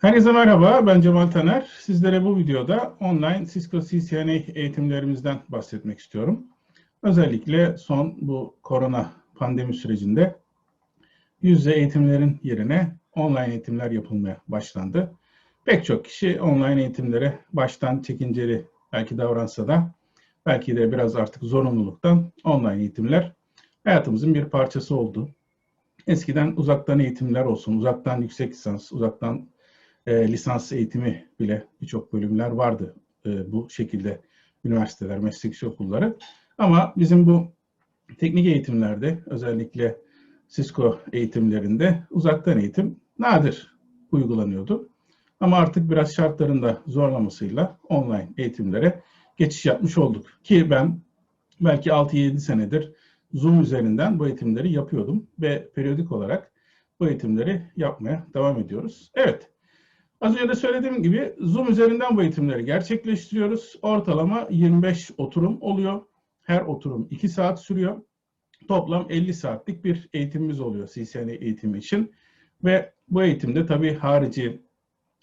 Herkese merhaba, ben Cemal Taner. Sizlere bu videoda online Cisco CCNA eğitimlerimizden bahsetmek istiyorum. Özellikle son bu korona pandemi sürecinde yüz yüze eğitimlerin yerine online eğitimler yapılmaya başlandı. Pek çok kişi online eğitimlere baştan çekinceli belki davransa da belki de biraz artık zorunluluktan online eğitimler hayatımızın bir parçası oldu. Eskiden uzaktan eğitimler olsun, uzaktan yüksek lisans, uzaktan e, lisans eğitimi bile birçok bölümler vardı e, bu şekilde üniversiteler, meslek okulları. Ama bizim bu teknik eğitimlerde özellikle Cisco eğitimlerinde uzaktan eğitim nadir uygulanıyordu. Ama artık biraz şartların da zorlamasıyla online eğitimlere geçiş yapmış olduk. Ki ben belki 6-7 senedir Zoom üzerinden bu eğitimleri yapıyordum ve periyodik olarak bu eğitimleri yapmaya devam ediyoruz. Evet, Az önce de söylediğim gibi Zoom üzerinden bu eğitimleri gerçekleştiriyoruz. Ortalama 25 oturum oluyor. Her oturum 2 saat sürüyor. Toplam 50 saatlik bir eğitimimiz oluyor CCNA eğitimi için. Ve bu eğitimde tabii harici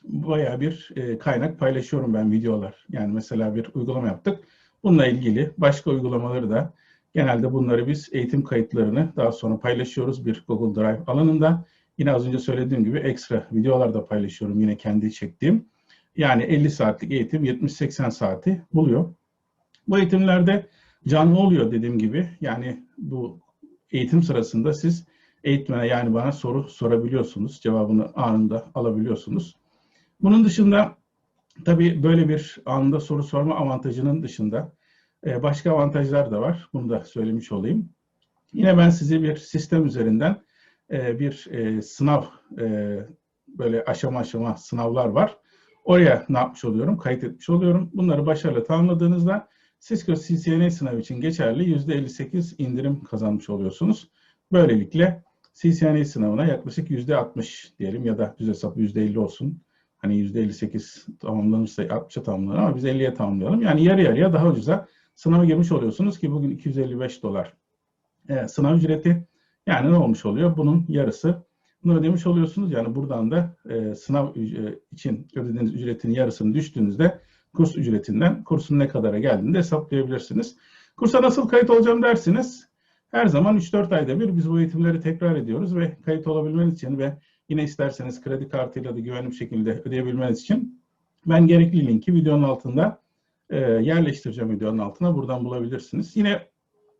bayağı bir e, kaynak paylaşıyorum ben videolar. Yani mesela bir uygulama yaptık. Bununla ilgili başka uygulamaları da genelde bunları biz eğitim kayıtlarını daha sonra paylaşıyoruz bir Google Drive alanında. Yine az önce söylediğim gibi ekstra videolar da paylaşıyorum yine kendi çektiğim. Yani 50 saatlik eğitim 70-80 saati buluyor. Bu eğitimlerde canlı oluyor dediğim gibi. Yani bu eğitim sırasında siz eğitmene yani bana soru sorabiliyorsunuz. Cevabını anında alabiliyorsunuz. Bunun dışında tabii böyle bir anında soru sorma avantajının dışında e, başka avantajlar da var. Bunu da söylemiş olayım. Yine ben sizi bir sistem üzerinden e, bir e, sınav e, böyle aşama aşama sınavlar var. Oraya ne yapmış oluyorum? Kayıt etmiş oluyorum. Bunları başarılı tamamladığınızda Cisco CCNA sınavı için geçerli %58 indirim kazanmış oluyorsunuz. Böylelikle CCNA sınavına yaklaşık %60 diyelim ya da düz hesap %50 olsun. Hani %58 tamamlanırsa 60'a tamamlanır ama biz 50'ye tamamlayalım. Yani yarı yarıya daha ucuza sınava girmiş oluyorsunuz ki bugün 255 dolar e, sınav ücreti. Yani ne olmuş oluyor? Bunun yarısı. Bunu ödemiş oluyorsunuz. Yani buradan da e, sınav e, için ödediğiniz ücretin yarısını düştüğünüzde kurs ücretinden kursun ne kadara geldiğini de hesaplayabilirsiniz. Kursa nasıl kayıt olacağım dersiniz. Her zaman 3-4 ayda bir biz bu eğitimleri tekrar ediyoruz ve kayıt olabilmeniz için ve yine isterseniz kredi kartıyla da güvenli bir şekilde ödeyebilmeniz için ben gerekli linki videonun altında e, yerleştireceğim videonun altına. Buradan bulabilirsiniz. Yine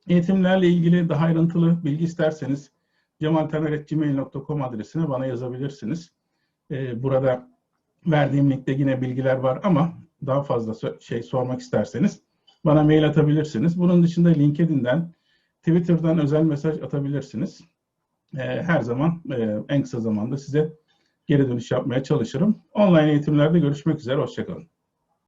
Eğitimlerle ilgili daha ayrıntılı bilgi isterseniz cemaltaner.gmail.com adresine bana yazabilirsiniz. Ee, burada verdiğim linkte yine bilgiler var ama daha fazla şey sormak isterseniz bana mail atabilirsiniz. Bunun dışında LinkedIn'den, Twitter'dan özel mesaj atabilirsiniz. Ee, her zaman e, en kısa zamanda size geri dönüş yapmaya çalışırım. Online eğitimlerde görüşmek üzere, hoşçakalın.